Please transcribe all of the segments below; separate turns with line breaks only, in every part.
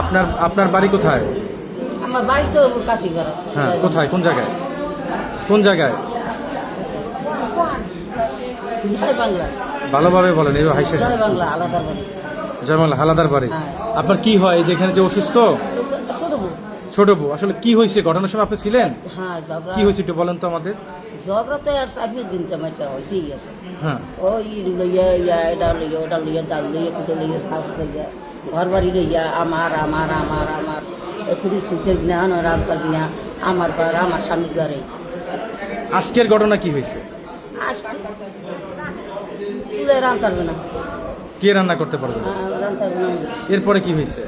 আপনার আপনার বাড়ি কোথায়?
আমার বাড়ি তো কাশিগড়া।
হ্যাঁ কোথায়? কোন জায়গায়? কোন জায়গায়? ভালোভাবে বলেন এই হাইসে
জয় বাংলা আলাদা বাড়ি।
যেমন হালাদার বাড়ি।
হ্যাঁ।
আপনার কি হয়? যেখানে যে এখানে যে অসুস্থ?
ছোট
ছোট বউ আসলে কি হয়েছে? ঘটনার সময় আপনি ছিলেন?
হ্যাঁ ঝগড়া
কি হয়েছে একটু বলেন তো আমাদের।
ঝগড়া তো আর সার্ভিস দিন তো মাইটা হইতেই আছে।
হ্যাঁ।
ওই লইয়া ইয়া এটা লইয়া ওটা লইয়া দাল লইয়া কুটো লইয়া খাস লইয়া ঘর বাড়ি লইয়া আমার আমার আমার আমার ফ্রিজ সুইচের বিনা আনো রামতার বিনা আমার ঘর আমার স্বামীর ঘরে।
আজকের ঘটনা কি হয়েছে?
আজকে চুলে রান্তার বিনা
কে রান্না করতে পারবে?
রান্তার বিনা
এরপরে কি হয়েছে?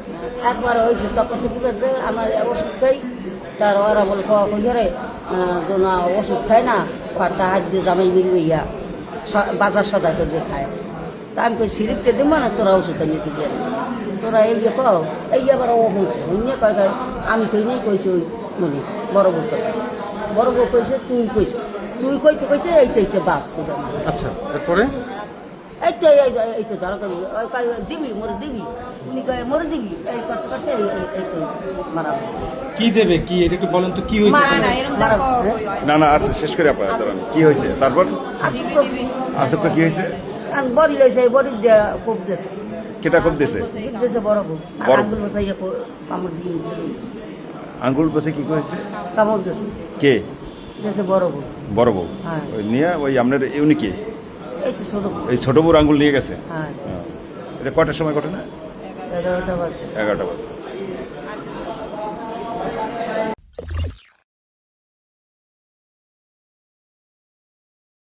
একবার হয়েছে তখন থেকে বলতে আমার ওষুধ খাই তার ওরা বলে খাওয়া কই রে? না ওষুধ খায় না ওটা হাত দিয়ে জামাই বেরিয়ে ইয়া বাজার সদা করে খায়। তা আমি কই সিরিপটা দিব না তোরা ওষুধ এনে দিবি তোরা এই যে কও এই আবার ও হয়েছে অন্য কয় কয়, আমি কই নাই কইছে ওই মনে বড় বউ কথা বড় বউ কইছে তুই কইছে। তুই কইতে কইতে এই তো এই তো বাপ
আচ্ছা এরপরে?
এই তো এই এই- এই তো ধরা দিবি মরে দিবি উনি কয় মরে দিবি এই করতে করতে এই তো মারাবো
কি দেবে কি এটা একটু বলেন তো কি হয়েছে
হ্যাঁ?
না না আচ্ছা শেষ করে আপনার দাঁড়ান কি হয়েছে? তারপর?
আসুক তো
আসক্ষ কি হয়েছে?
আর বড়ি লইছে বড়ি দিয়ে কোপ দিয়েছে
কেটা কোপ দিয়েছে
কোপ দিয়েছে বড়
বড়-
আঙ্গুল বসাইয়া কামড় দিয়ে
আঙ্গুল বসে কি করেছে?
কামড় দিয়েছে
কে?
দিয়েছে বড় বউ
বড় বউ।
হ্যাঁ।
ওই নিয়ে ওই আপনার ইউনি কে? এই ছোট বউর আঙ্গুল নিয়ে গেছে?
হ্যাঁ।
হ্যাঁ। এটা কটার সময় ঘটনা
এগারোটা বাজে।
এগারোটা বাজে।